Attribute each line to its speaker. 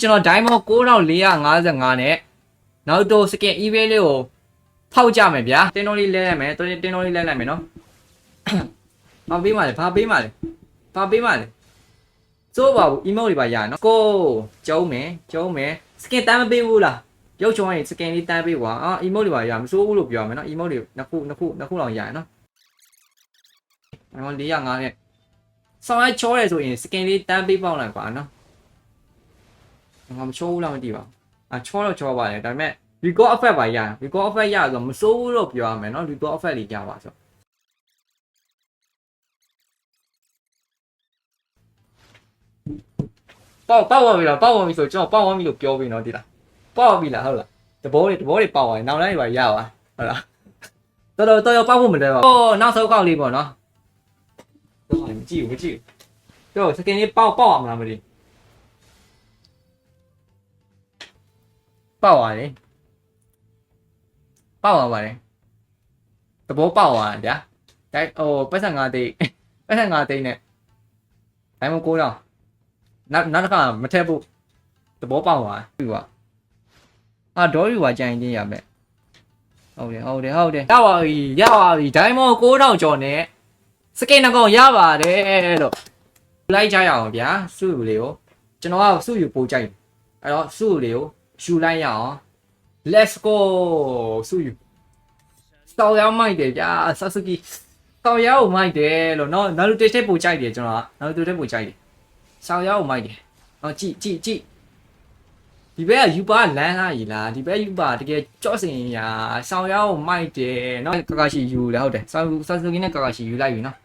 Speaker 1: ကျွန်တော် diamond 9455နဲ့နောက်တော့ skin eBay လေးကိုဖောက်ကြမယ်ဗျာတင်းတော်လေးလဲလိုက်မယ်တင်းတင်းတော်လေးလဲလိုက်မယ်နော်ဘာပေးမှလဲဘာပေးမှလဲဘာပေးမှလဲစိုးပါဘူး emote တွေပါရနော်ကိုကျုံးမယ်ကျုံးမယ် skin တမ်းမပေးဘူးလားရုပ်ချောင်းရင် skin လေးတမ်းပေးကွာအာ emote တွေပါရမစိုးဘူးလို့ပြောရမယ်နော် emote တွေနှစ်ခုနှစ်ခုနှစ်ခုလောက်ရရနော်အဲ့တော့405နဲ့ဆောင်းရချောရဲဆိုရင် skin လေးတမ်းပေးပေါက်လိုက်ကွာနော် ငါမချောဘူးလားမသိပါဘူးအာချောတော့ချောပါလေဒါပေမဲ့ record effect ပါရ record effect ရဆိုမစိုးဘူးလို့ပြောရမယ်နော် record effect လေးကြပါဆိုပေါက်ပေါက်သွားပြီလားပေါက်သွားပြီဆိုကျွန်တော်ပေါက်သွားပြီလို့ပြောပြီနော်ဒီလားပေါက်သွားပြီလားဟုတ်လားတဘောတွေတဘောတွေပေါက်သွားပြီနောက်တိုင်းတွေပါရပါဟုတ်လားတော်တော်တော်တော်ပေါက်ဖို့မလဲပါဘူးဟိုနောက်ဆုံးကောက်လေးပေါ့နော်တော့မကြည့်ဘူးမကြည့်ဘူးတော့စကင်လေးပေါက်ပေါက်အောင်လားမသိ ပေါက်သွားတယ်ပေါက်သွားပါတယ်တဘောပေါက်သွားတယ်ဗျာဒါဟိုပတ်စံ5သိန်းပတ်စံ5သိန်းနဲ့ဒိုင်မ9တောင်နောက်နောက်တစ်ခါမထက်ဖို့သဘောပေါက်သွားပြီကွာအာဒေါ်ယူပါကြိုင်ချင်းရမယ်ဟုတ်တယ်ဟုတ်တယ်ဟုတ်တယ်ရပါပြီရပါပြီဒိုင်မွန်9000ကျော်နဲ့စကိန်နှကောင်ရပါတယ်လို့လိုက်ကြရအောင်ဗျာစုယူလေးကိုကျွန်တော်ကစုယူပို့ကြိုက်အဲ့တော့စုယူလေးကို ယူလိုက်ရအောင် let's go စုယူစောက်ရောက်မိုက်တယ်ဗျာဆာဆူကီစောက်ရောက်မိုက်တယ်လို့နော်နာလူတေတဲ့ပို့ကြိုက်တယ်ကျွန်တော်ကနာလူတေတဲ့ပို့ကြိုက်တယ် ဆောင်းရအောင်မိုက်တယ်။ဟောကြည့်ကြည့်ကြည့်ဒီဘက်ကယူပါလမ်းလာရီလားဒီဘက်ယူပါတကယ်ကြော့စင်ရာဆောင်းရအောင်မိုက်တယ်เนาะကာကာရှိယူလဲဟုတ်တယ်ဆောင်းဆောင်းစကင်းနဲ့ကာကာရှိယူလိုက်ပြီเนาะ